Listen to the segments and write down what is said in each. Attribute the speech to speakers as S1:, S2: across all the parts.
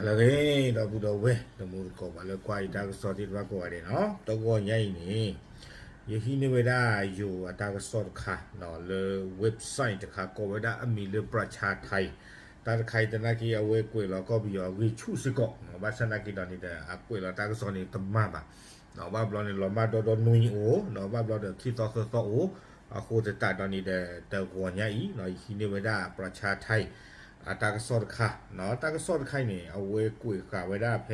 S1: ဘာလဲကေတော့ဘူးတော့ဝဲတမှုကောဘာလဲကွာတာကစောတိဘာကောရတယ်နော်တော့ကောညိုင်းနေယဟိနေဝဒါယိုအတာကစောခါနော်လေ website တခါကောဝဒါအမီလေပရချာထိုင်တာခိုင်တနာကီအဝဲကွေလောကောဘီယောဝီချုစကောနော်ဘာစနာကီတော့နေတဲ့အကွေလောတာကစောနေတမပါနော်ဘာဘလောနေလောမတော်တော်နွီအိုနော်ဘာဘလောတဲ့ခီတော်စောစောအိုအခုတတတော်နေတဲ့တောကောညိုင်းနော်ယဟိနေဝဒါ อาตากสดค่ะเนาะตากสดใครนี่เอาเวกุยกาเวด้เพ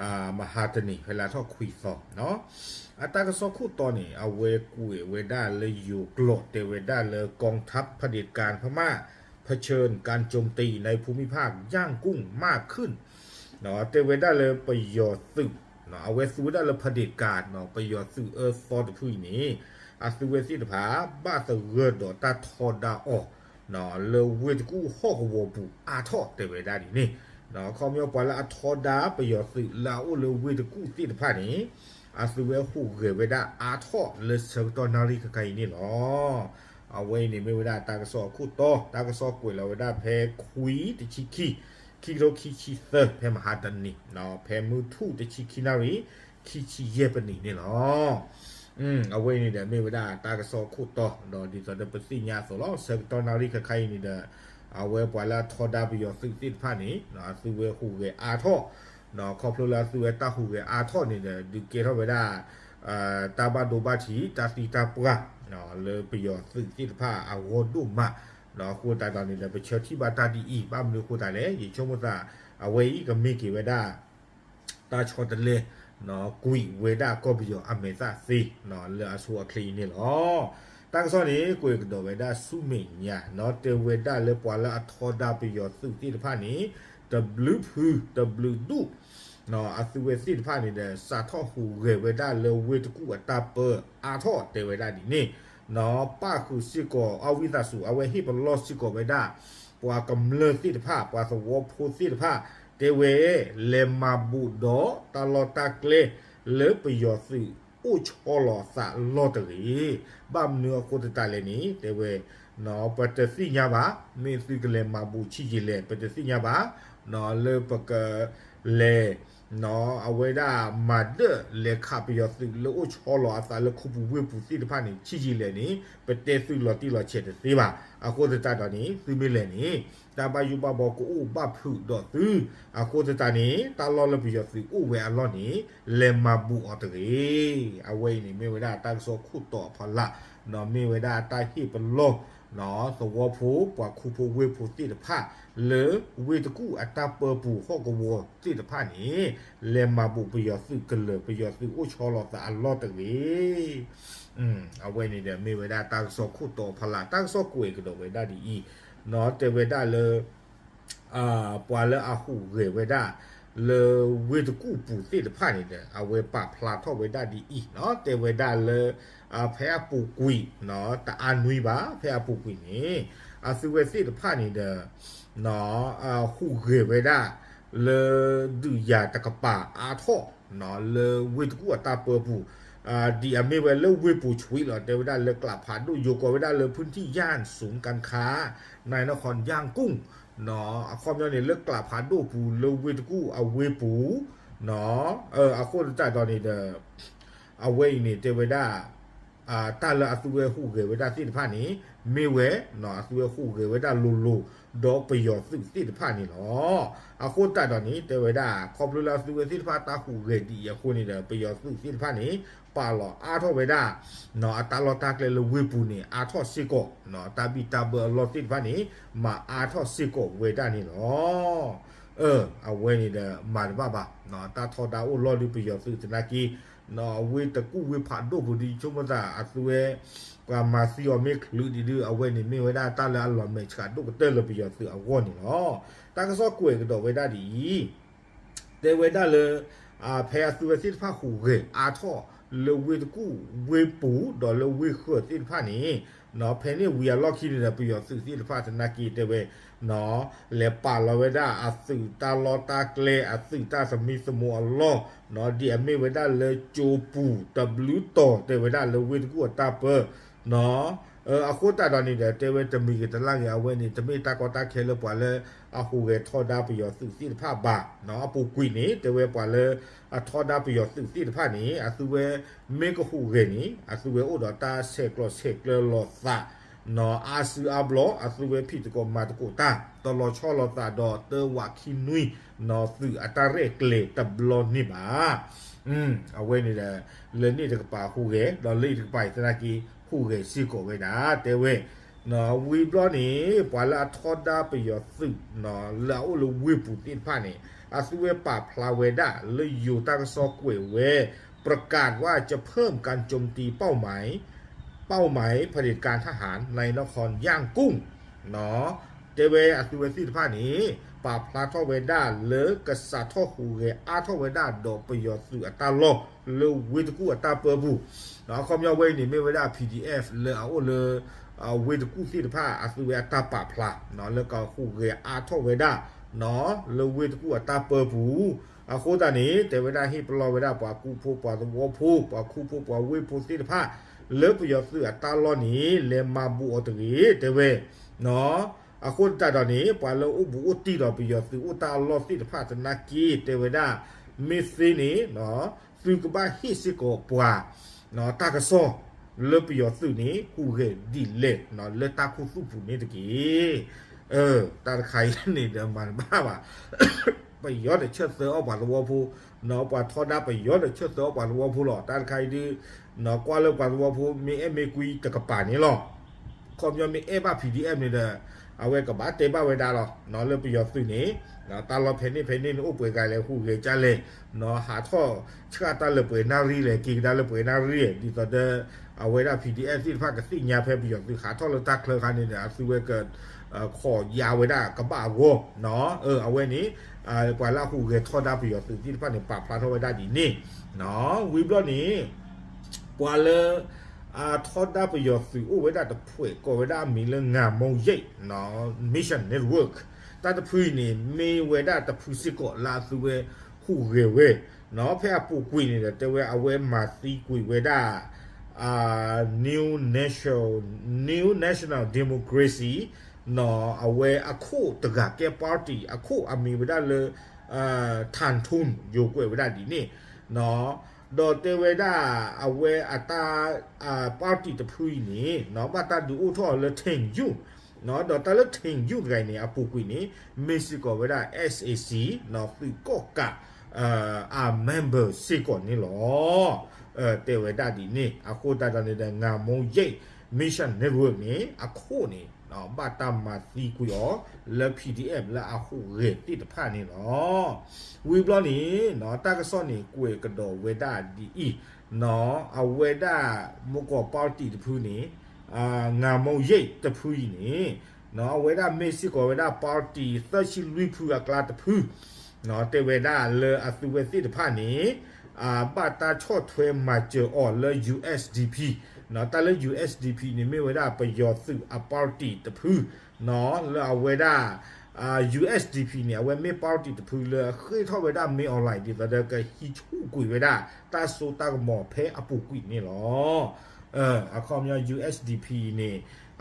S1: อ่ามหาตนีเวลาทอคุยซอเนาะอาตากสดคู่ตอนนี่เอาเวกุยเวด้เลยอยู่กลดเตเวด้เลยกองทัพเผด็จการพม่าเผชิญการโจมตีในภูมิภาคย่างกุ้งมากขึ้นเนาะเตเวด้เลยประโยชน์สืบเนาะเอาเวสูได้เลยเผด็จการเนาะประโยชน์สืบเออซอดผู้นี้อาสุเวสิผาบ้าสเสือดอตาทอดาออก နော်လေဝေတကူဟော့ကဝပူအာထော့တေဝေဒါဒီနေနော်ခေါမြောပွာလာအထောဒါပယောစီလာအိုလေဝေတကူတိတဖာနေအစဝဲဟုကေဝေဒါအာထော့လေစတော်နာရီကကိုင်နေလောအဝဲနေမေဝေဒါတာကစောခုတော့တာကစောကွေလဝေဒါဖဲခွီတချီခီခီလိုခီချီသဖဲမဟာတနီနော်ဖဲမူထုတချီခီနာရီခီချီယေပနီနေလော 음 아웨니다 메보다 다가서 코토 너 디서데 버시냐 솔로 세터나리 카카이니다 아웨 발라 토다비요 스티트 파니 나 수웨 후게 아토 너 코플라 수웨 타 후게 아토니다 디케로베다 아 따바도바치 따시타푸가 너 르비요 스티트 파 아워두마 နော်ခုတိုင်တာနေလည်းပချောတိပါတာတီဤပါမလို့ခုတိုင်လည်းရေချုံမသာအဝေးဤကမိကေဝဒတာချောတလေ ทีตาสีตาปะเนาะเลปิยอสิติพาอาวดุมะเนาะคูตาตอนนี้เด้ไปเชที่บาตาดีอีบ้ามลือคูตาเลยิชมุตาเอาไว้อีกมิกิเวดาตาชอตเล နော်ကွီဝေဒကောဘီယောအမေသာစီနော်လဲအဆူအခလီနေလောတန်စောနေကွေကတော့ဝေဒဆုမိညာနော်တေဝေဒလေပွာလာအထောဒါဘီယောစုတိတဖာနေ W F W ဒုနော်အသုဝေစီတဖာနေတဲ့စာထောဟူရေဝေဒလေဝေတကူအတပအာထောတေဝေဒဒီနေနော်ပခုစီကောအဝိသစုအဝေဟိပလောစီကောဝေဒပွာကမ္လစီတဖာပွာသဝဖိုစီတဖာ တေဝေလေမဘူဒောတလောတကလေလေပယောစီဥချောလောစာလောတရီဘမ်နုကိုတတလည်းနီတေဝေနော်ပတစီညာပါမင်းစီကလေမဘူချီကြီးလေပတစီညာပါ နော်လေပကလေ နော်အဝေဒမဒလေခပယောစီလေဥချောလောအစာလေခုပူဝေပူစီတဖာနီချီကြီးလေနီပတေစီလောတီလောချက်တေပါအခုတတတော်နီစီမီလေနီတဘယူဘဘောကိုဥပဖုတော့သူအခုတတနီတလောလပယောစီဥဝဲအလောနီလေမဘူအတရေအဝေနီမေဝဒတန်ဆောခုတော့ဖလာနော်မေဝဒတာဟိပလောနော်သဝဖိုးပွားခုဖိုးဝေဖိုးတိတဖ လေဝေတကူအတပပူဟောကဝတိတဖနီလေမဘူပယောစီကလေပယောစီဥချောလောတာအလောတရေอืมအဝေနီတဲ့မေဝဒတန်ဆောခုတော့ဖလာတန်ဆောကွေကတော့ဝေဒဒီဤနော်တေဝဒလေအာပွာလအဟုရေဝဒလေဝေတကူပူတိတဖာနေတယ်အဝေပဖလာထောဝေဒဒီဤနော်တေဝဒလေအဖဲပူကွီနော်တအနွီပါဖဲပူကွီနေအစုဝေစိတဖာနေတယ် nó à, khu ghê với đa lơ đủ giả ta cặp bà à thọ nó lơ quê của ta bờ bù à đi à mê với lơ quê bù chuối là đều đa lơ cặp hạt đôi dù có với đa lơ phun thi gian xuống căn khá này nó còn giang cung nó à con nhau này lơ cặp hạt đôi bù lơ quê của à quê bù nó ờ à con tại đó này đờ à quê này đều với đa à ta lơ à tu quê khu ghê với đa tin pha này คอมยอนเนี่ยเลิกกลับผ่านดูปูเลเวตกูเอาเวปูเนาะเอออาโคตรจ่ายตอนนี้เดเอาเวนี่เดวดาอ่าตาเลอสุเวฮูเกเวดาสิทพานี้မေဝဲနော်အသွေးခုကေဝဒလူလူဒေါ်ပယောစစ်စစ်ဖာနီနော်အခုတတ်တော့နီတေဝဒခေါပလူလာစုဝစစ်ဖာတာခုကေဒီယခုနေတဲ့ပယောစစ်စစ်ဖာနီပါလောအာထောဝေဒနော်အတလောတကလေလဝေပူနီအာထောစစ်ကောနော်တပိတဘလောစစ်ဖာနီမာအာထောစစ်ကောဝေဒနီနော်เออเอาเว้นี่เด้อมาบ้าบ้าเนาะตาทอดาโอลอดิปยอสึสนากี နော်ဝေတကုဝေဖာတို့ဘူဒီချုံမသာအသွဲကမာစီယောမေခလူဒီဒီအဝဲနေမေဝဲဒါတလာအလောမေချာတို့ကတဲလပီယောသူအဝေါနေနော်တာကစောကွေကတော့ဝဲဒါဒီတဲဝဲဒါလေအာဖဲအသွဲစစ်ဖာခူရေအာထောလေဝေတကုဝေပူဒေါ်လေဝေခွတ်စစ်ဖာနေ နော်ဖဲနေဝီယာလော့ခီနေတာပြီးတော့စုစီလဖတနာကီတဲ့ပဲနော်လေပါလဝေဒာအစုတာလောတာကလေအစုတာစမီစမောလောနော်ဒီအမေဝေဒာလေချိုပူဝတောတဲ့ဝေဒာလေဝေဒကူတာပနော်အခုတာတော်နေတဲ့တဲ့ဝေတမီကတလငယ်အဝဲနေတမီတာကောတာခဲလပွာလေ အခုကထောဒါပယောစုစီတဖပါနော်အပူကွီနေတဝဲပွာလေအထောဒါပယောစုစီတဖနေအသူဝဲမေကခုကေနေအသူဝဲဥဒတာဆေကလောဆေကလောသာနော်အာဆူအဘလောအသူဝဲဖိတကောမာတကိုတာတော်လောချောလောတာတော့တဝခိနွီနော်သူအတရဲကလေတဘလောနိပါอืมအဝဲနေတယ်လေနေတကပါခုကေတော့လေတကပိုင်တနာကီခုကေစီကိုဝဲတာတဲဝဲ นาะวีบล้อนี่ปลาทอดได้ประโยชน์สึกนาะแล้วลวีบุตินพานี่อาสเวป่าพลาเวดาเลยอยู่ตั้งซอกเวเว ประกาศว่าจะเพิ่มการโจมตีเป้าหมาย เป้าหมายผลิตการทหารในนครย่างกุ้งเนาะเจเวอาสเวสินพานี่ป่าพลาทอเวด้าเลอกษัตริย์ทอฮูเรอาทอเวดาดอกไปยอสึกอัตาโลเลวิตกูอัตาเปอร์บูเนาะคอมยาเวนี่ไม่เวดา PDF เลอเอาเลย ဝေတကုစီတဖာအစုဝေကပပဖလာနော်လကောခုကေအာထောဝေဒနော်လဝေတကုအတပဘူးအခိုးတနေတေဝဒဟိပလောဝေဒပွားကုဖို့ပွားသဘောဖို့ပွားခုဖို့ပွားဝေဖို့စီတဖာလေပယောစုအတလောနေလေမဘူးအတရေတေဝေနော်အခုတတော်နေပွာလောဥဘူးဥတီတော်ပယောစုဥတာလောစီတဖာသနာကီတေဝဒမစ်စင်းနေနော်သူကပါဟိစစ်ကိုပွားနော်တကဆော လေပယောစုနေခုခေဒီလေနော်လေတာခုစုပူနေတကြီးเออตาไข่နေတယ်မှာဘာပါ ไปยอดเชิดเสือออกบาลวัวผู้เนาะปาทอดาไปยอดเชิดเสือออกบาลวัวผู้หรอตานใครดีเนาะกว่าเลิกบาลวัวผู้มีเอ็มเมกุยตะกะป่านี่หรอคอมยอมมีเอบ้ aweda pdf ที่ภาคกสิญาเพบิยอกที่ขาท่อลตาเคลคานี่เนี่ยซื้อเวเกิดขอยาไว้ได้กับ้าวเนาะเออเอาไว้นี้กว่าล่าคู่เกทอดาประโยชน์สื่อที่ภาคเนี่ปากพลาทอไว้ได้ดีนี่เนาะวิบลอนี้กว่าเลอาทอดดาประโยชน์สื่ออู้ไว้ได้แต่พูดก็ไว้ได้มีเรื่องงานมองเย่เนาะมิชชั่นเน็ตเวิร์กแต่แต่พูดนี่มีไว้ได้แต่ผู้สิก็ลาสุเวคู่เวเวเนาะเพื่อผู้กุยนี่แต่เวเอาไว้มาซีกุยไว้ได้ ဖဲပူကွေနေတယ်တဝဲအဝဲမာစီကွေဝဲဒါအာ new national new national democracy နော်အဝဲအခုတကကဲပါတီအခုအမီဝဒလေအာထန်ထုံယိုကွယ်ဝဒဒီနေနော်ဒေါ်တေဝဒအဝဲအတာအာပါတီတဖူးနေနော်ဘာတာဒူဥထောလေထင်ယူနော်ဒေါ်တလေထင်ယူဂိုင်းနေအပူကွီနေမက်ဆီကိုဝဒ SAC နော်ပီကောကအာအာ member စီကိုနေလောအဲ တေဝဒဒီနေအခုတတနေတဲ့ငါမုံရိတ် mission network နေအခုနေနော်ဘာတမစီကူရောလက် PDF လာအခုရေတိတဖာနေနော်ဝီဘလနေနော်တကစောနေကိုေကတော်ဝေဒဒီဤနော်အဝေဒမကောပါတီတဖူးနေအာငါမုံရိတ်တဖူးနေနော်ဝေဒမေဆီကိုဝေဒပါတီသရှိလူဖူကကလာတဖူးနော်တေဝေဒလေအသူဝေစီတဖာနေ အာဘာတာချော့ထွဲမှာကျော်အော်လေ USDP နော်တလဲ USDP နေမေဝဒပယောစုအပါတီတဖူးနော်လာဝဒအာ USDP နေအဝဲမေပါတီတဖူးလေခေထောဝဒမေအွန်လိုင်းဒီတကဟီချူကွေဝဒတာဆိုတာမောဖဲအပူကွေနေလောအဲအခါမြ USDP နေ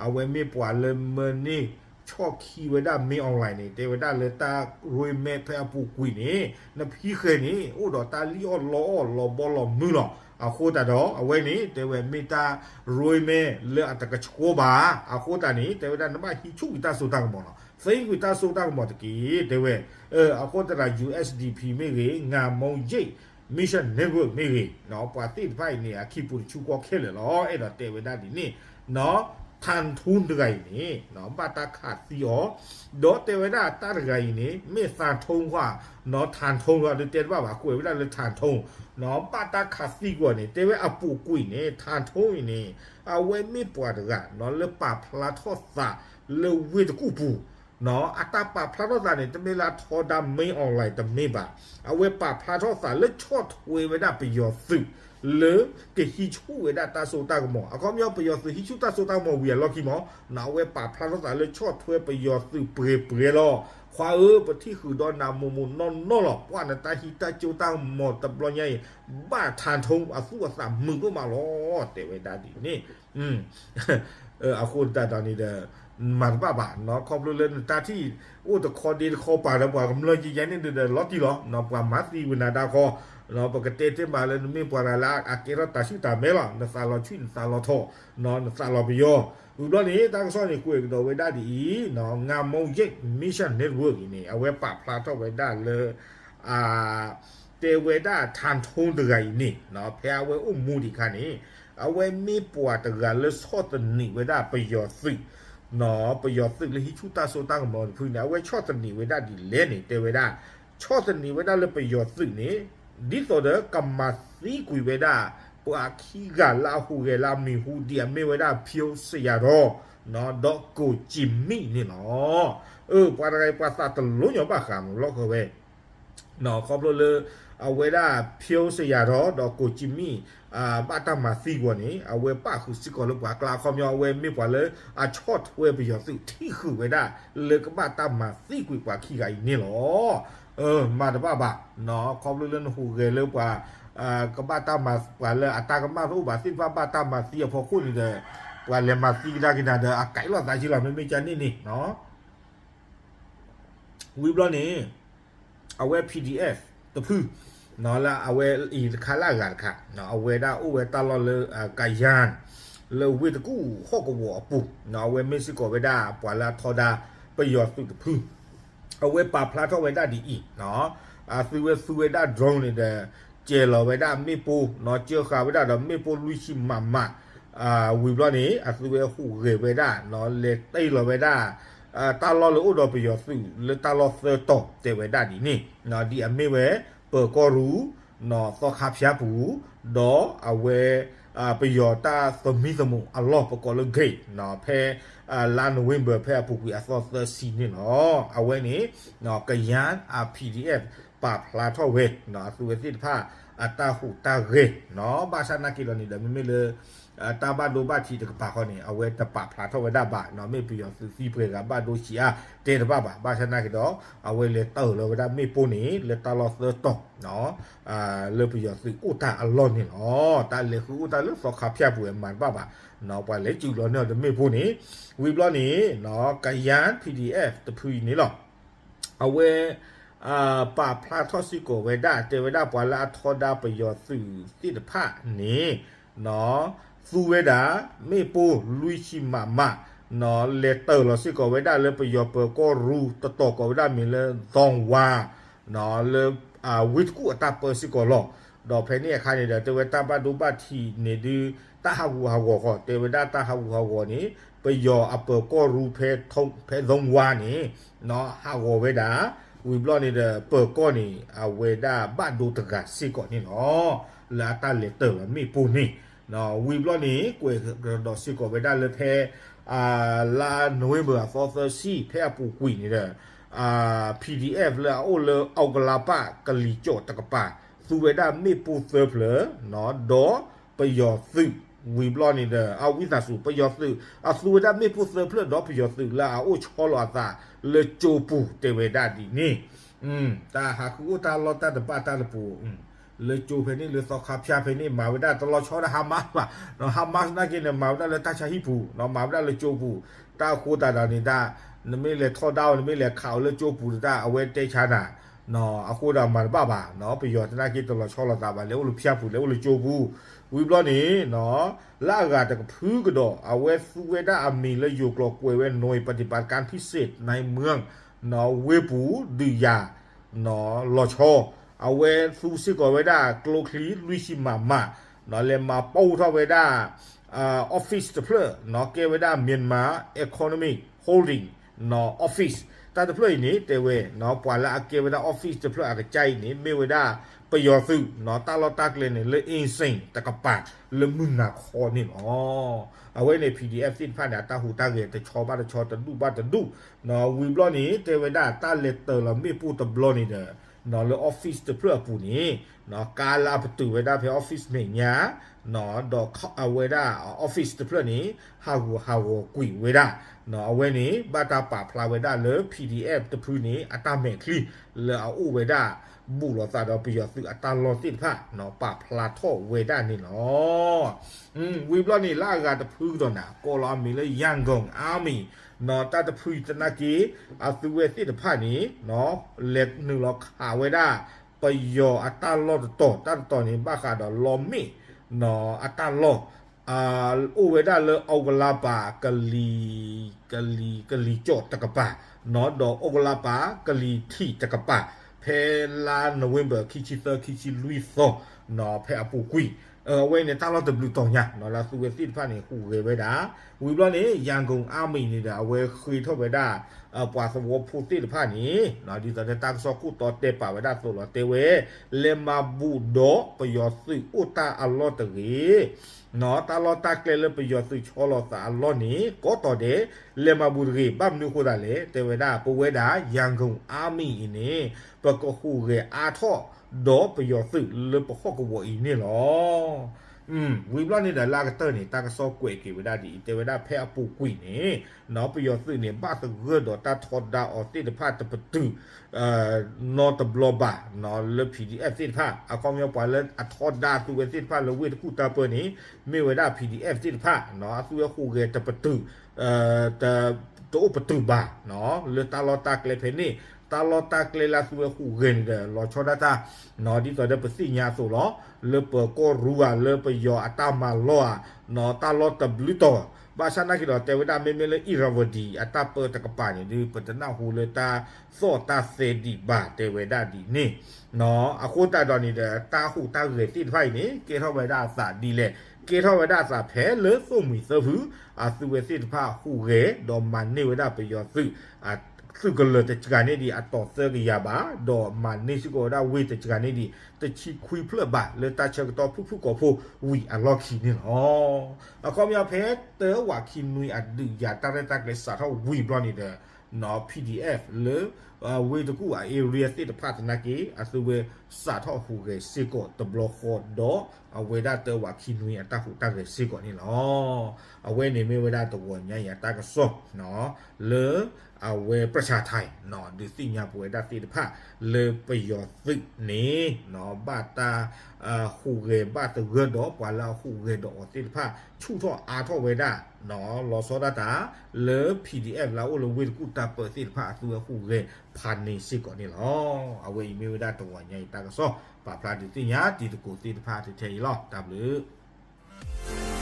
S1: အဝဲမေပွာလမနေ ချော့ခီဝဒမေအွန်လိုင်းနေတေဝဒလေတာရွေမေဖဲအပူကွေနေနဖီခဲနေဥတော်တာလီအော်လောလောဘောလောမူလောအခုတတော့အဝဲနေတေဝဲမီတာရွေမဲလေအတကချကိုပါအခုတနေတေဝဒနမဟီချူတာဆိုတာကမောနော်ဖိဝီတာဆိုတာကမောတကီတေဝဲအဲအခုတရာ USDP မေကြီးငါမုံရိတ် mission network မေကြီးနော်ပွာတိဖိုင်နေအခီပူချူကောခဲလေလောအဲ့တော့တေဝဒဒီနေနော် ทานทุนไกนี่เนาะบาตาขาดซีอ๋อดอเตเวดาตาไกนี่เมสานทงว่าเนาะทานทงว่าเตว่าว่ากุยเวลาเลยทานทงเนาะบาตาขาดซีกว่านี่เตเวอปูกุยนี่ทานทงนี่เอาไว้ไม่ปวดกะเนาะle pa pla tho sa le wi de ku pu နော်အတပဖလာတော့တယ်တမေလာထော်ဒါမင်းအွန်လိုင်းတမေပါအဝဲပဖလာတော့စာလက်ချော့ဝေဝဒပယောစု လေကဟီချူဝဒတာဆိုတာကမောအကောမြောပယောစုဟီချူတာဆိုတာမောဝီလော်ကီမောနာဝဲပဖလာတော့စာလက်ချော့ထွဲပယောစုပရေပရေလောခွာเออปฏิคือดอนนามุมุนอนนอลว่านะตาฮิตาจูตังหมดตะบลอใหญ่บ้าทานทงอสุอสามมึงก็มาล้อเตเวดาดีนี่อืมเอออาคุณตาตอนนี้เด้อ มันบ้าบ้าเนาะครอบเรือนตาที่โอ้ตะคอดีคอป่าแล้วว่ากำลังจะยันนี่เดือดลอตที่หรอเนาะว่ามาตีวินาดาคอ နော်ပကတိတိမာလနမီပွာလာအကေရတရှိတာမဲလာနစာလချွိနစာလထောနော်နစာလဘီယောဘူးတော့နေတန်ဆောနေကိုယ်ကတော့ဝေဒတီနော်ငါမုံရိတ်မစ်ရှင်နက်ဝတ်ကြီးနေအဝဲပပလာတော့ဝေဒလေအာတေဝေဒထန်ထုံးတကကြီးနေနော်ဖျားဝဲဥမှုဒီခါနေအဝဲမေပွာတကလဆော့တနီဝေဒပယောသိနော်ပယောသိလေဟိချူတာဆိုတာကမော်ဖူနေအဝဲချော့တနီဝေဒဒီလဲနေတေဝေဒချော့တနီဝေဒလေပယောသိနေ ဒီဆိုတဲ့ကမ္မစီကွေဝဲဒါပွာခီကလာဟုကလာမီဟူဒီအမေဝဲဒါဖြိုးစရတော့နော်တော့ကိုဂျင်မီနေနော်เออပွာရယ်ပွာသတလုံးညပါခံလောကဝဲနော်ခေါပလိုလေ အဝဲဒါဖြိုးစရတော့တော့ကိုဂျင်မီအာဘာတမစီကွနီအဝဲပခုစီကောလပွာကလာခေါမျောဝဲမေပွာလေအချော့ဝဲဘီယောစီတီခုဝဲဒါလေကဘာတမစီကွပွာခီကီနေလောเออมาตบ้าบะเนาะครอบเรื่องหูเกเลยกว่าอ่ากบ้าตามากว่าเลยอัตากบ้ารู้บาสิฟ้าบ้าตามาเสียพอคุณนี่เด้อกว่าเลยมาสีดากินเด้ออาไก่ละตาชิละไม่ไม่จันนี่นี่เนาะวิบลนี่เอาไว้ PDF တဖူနော်လာအဝဲဤခါလာဂါခါနော်အဝဲဒါအဝဲတလောလကာယန်လေဝိတကူဟော့ကဝအပူနော်ဝဲမက်ဆီကိုဝဲဒါပွာလာထော်ဒါပယောစုတဖူအဝဲပါဖလာထော်ဝဲဒါဒီဤနော်အာသီဝဲသီဝဲဒါဒရုန်းနေတဲ့ကျေလောဝဲဒါမေပူနော်ကျေခါဝဲဒါတော့မေပူလူရှိမမအာဝီဘလနေအသီဝဲဟူရေဝဲဒါနော်လေတိတ်လောဝဲဒါ အာတာလောလို့ဥတော်ပြရစုလတာလောသတော့တေဝဒဒီနေနော်ဒီအမေဝဲပကောရူနော်သောခါဖျားဘူးဒေါ်အဝဲအာပယောတာသမီသမုအလောပကောလဂိတ်နော်ဖဲအာလာနိုဝင်ဘာဖဲအပူကွီအသောသစီနေနော်အဝဲနေနော်ကယန်အာ PDF ပါဖလာထော့ဝဲနော်သူဝဲစစ်ဖာ တာဟုတာရေနော်ဘာသာနာကီလိုနီဒမမေလေတာဘဒိုဘချီတကပါခေါနေအဝဲတပဖလာထဝဲတာပါနော်မေပြောစီစီပြေကဘဒိုချီယာတေတပပါဘာသာနာကီတော့အဝဲလေတောလောဒါမေပိုနေလေတာလောသတော့နော်အာလေပြောစီဥတာအလောနေနော်တာလေခုတာလေဖောက်ခပြပွေမန်ပါပါနော်ပါလေကျူလောနော်မေပိုနေဝီဘလောနေနော်ကယန် PDF တဖူနေလောအဝဲ အာပါဖလာထောစီကိုဝေဒာတေဝဒပွာလာထောဒပယောစုစိတဖာနေနော်သူဝေဒာမေပိုလူရှိမမနော်လေတောလစီကိုဝေဒာလေပယောပကိုရူတတကိုဝေဒာမီလေဇောင်းဝါနော်လေအာဝိကူအတပစီကိုလောတော့ဖဲနေခါနေတယ်တေဝတာပတုပတိနေဒီတဟဝဟဝခောတေဝဒတဟဝဟဝနေပယောအပကောရူဖဲထုံဖဲဇုံဝါနေနော်ဟဝဝေဒာ วิบลอนี่เดอเปิดก้อนนี่อาเวด้าบ้านดูตะกาซีก่อนนี่เนาะแล้วตาเลเตอร์มีปูนี่เนาะวิบลอนี่กวยดอซีก่อนเวด้าเลเทอ่าลาโนเวเบอร์ฟอร์เซอร์ซี่เทอปูกุยนี่เดอ่าพีดีเลอโอเลอเอากลาปากะลีโจตะกปาสุเวด้ามีปูเซอร์เพลเนาะดอไปยอซึวีบลอนี่เดอเอาวิสาสุปยอซึอาสุเวด้ามีปูเซอร์เพลดอปยอซึลาโอชอลอตา le chu phe ni le so kha phya phe ni ma wada to lo cho da hamas ba no hamas na ke ne ma wada le ta cha hi pu no ma wada le chu pu ta ko ta da ni da ne me le tho da ne me le khaw le chu pu da a we te cha da no a ko da ma ba ba no pi yo ta na ke to lo cho lo da ba le lu phya pu le lu chu pu ဝီဘလော့နေနော်လာကတကဖူးကတော့အဝဲဖူဝဲတာအမီလေယိုကလောကွယ်ဝဲနိုပฏิบัติการพิเศษในเมืองနော်ဝေပူဒီယာနော်လောချောအဝဲသူစစ်ကောဝဲဒါကလိုကလီလူရှိမာမနော်လေမာပို့ထဝဲဒါအာ office တဖလနော်ကေဝဲဒါမြန်မာ economic holding နော် office တာတဖလနေတေဝဲနော်ပွာလာကေဝဲဒါ office တဖလအကကြိုင်နေမေဝဲဒါပယောစုနော်တာလောတာကလေးနေလေအင်းစိန်တကပါလေမနာခေါ်နေနော်အဝဲနေ PDF စစ်ဖတ်တာဟူတာကေတချောပါတချောတဒုပါတဒုနော်ဝီဘလော့နေတေဝဲဒါတာလက်တလမေပူတဘလော့နေတဲ့ နော်လေ office တပြပူနေနော်ကာလာပတူဝဲဒါဖေ office မေညာနော်တော့အဝဲဒါ office တပြနေဟာဝဟာဝကွီဝဲဒါနော်အဝဲနေဘာတာပါဖလာဝဲဒါလေ PDF တပြနေအတမဲခလီလေအဝဲ ဒါဘူလောသာတော့ပြရသူအတလောတိဖာနော်ပါဖလာထောဝဲဒါနေနော်อืมဝီဘလော့နေလာကတဖူးတော့နာကောလာမီလေယန်ဂုံအာမီနော်တတဖူတနာကီအသူဝဲတိတဖာနီနော်လက်နူလောက်ခါဝဲတာပယောအတလောတော့တတ်တော်နေဘခါတော့လောမီနော်အတလောအာဥဝဲဒါလေအောကလာပါကလီကလီကလီကြော့တကပါနော်တော့အောကလာပါကလီထီတကပါ ဖဲလာနိုဝင်ဘာခီချီသခီချီလူီသောနော်ဖဲအပူကွီ ဝိုင်းနဲ့တာလောက်တဘလူတောင်ညာနော်လာစုဝဲစစ်ဖတ်နေခုခဲ့ပဲဒါဝီဘလော့နေရန်ကုန်အမိနေတာအဝဲခွေထုတ်ပဲဒါအပွာစဘောဖူတိဖတ်နေနော်ဒီတဲ့တန်စောကုတော်တဲ့ပါပဲဒါဆိုတော့တေဝဲလေမဘူဒိုပယောစီဥတာအလောတကြီးနော်တာလောတာကလေပယောစီချောလောတာအလောနေကောတော်တဲ့လေမဘူကြီးဘမ်နုခိုဒါလေတေဝဲဒါပဝဲဒါရန်ကုန်အမိနေပကခုခဲ့အာထော့ ဒေါ်ပယောစုလေပခော့ကဝအီနေလော อืมวีบลอนี่ดาลากเตอร์นี่ตากะซอกวยกีเวดาดีเตเวดาแพอปูกุยนี่เนาะปยอซึนี่บาตะเกดอตาทอดาออติตะพาตะปตุเอ่อนอตะบลอบาเนาะเล PDF ติตะพาอะคอมยอปาเลอะทอดาตุเวติตะพาเลเวตะกุตาเปนี่เมเวดา PDF ติตะพาเนาะตุเวคูเกตะปตุเอ่อตะโตปตุบาเนาะเลตาลอตากเลเพนี่ ตาลอตากเลลาสุเวคูเกนเดลอชอดาตาเนาะดิตอเดปสิญาโซลอ le pe ko rua le pe yo atama loa no ta lo ta bluto ba sana ki do te weda me me le iravodi ata pe ta ka pa ni di pe ta na hu le ta so ta se di ba te weda di ni no a ko ta do ni de ta hu ta re ti phai ni ke tho weda sa di le ke tho weda sa phe le so mi so hu a su we si pha hu re do man ni weda pe yo su a စုကလတချကနေဒီအတော်သရရပါဒေါ်မနိစ ကိုဒါဝေတချကနေဒီတချီခွေဖလပါလေတချက်တော့ဖုဖုကိုဖိုဝီအလော့ခီနေလောအကောမြဖဲတဲဝါခီနွီအဒူယာတရတက်လက်စားတော့ဝီဘလနေတဲ့ နော် PDF လေဝေတကူအ area state ဖတ်နာကေအစဝေစာတော့ဟူကေစေကိုတဘလခေါ်တော့အဝေဒတဲဝါခီနွီအတဟူတက်ကေစေကိုနေလောအဝေနေမေဝေဒတော့ညရတကဆောနော်လေအဝဲประชาไทยเนาะดิสิญาป่วยดาติตภาเลปยอซึนี่เนาะบาตาอ่าฮูเร နော်လောစောဒတာလေ PDF လာဦးလဝေကူတာပစီဖာသူခုကေဖာနေစစ်ကောနေလောအဝေမီဝဒတဝညိုင်တာကစောပါပလာဒီတင်ညာတီတကိုတီတဖာတီထေလော W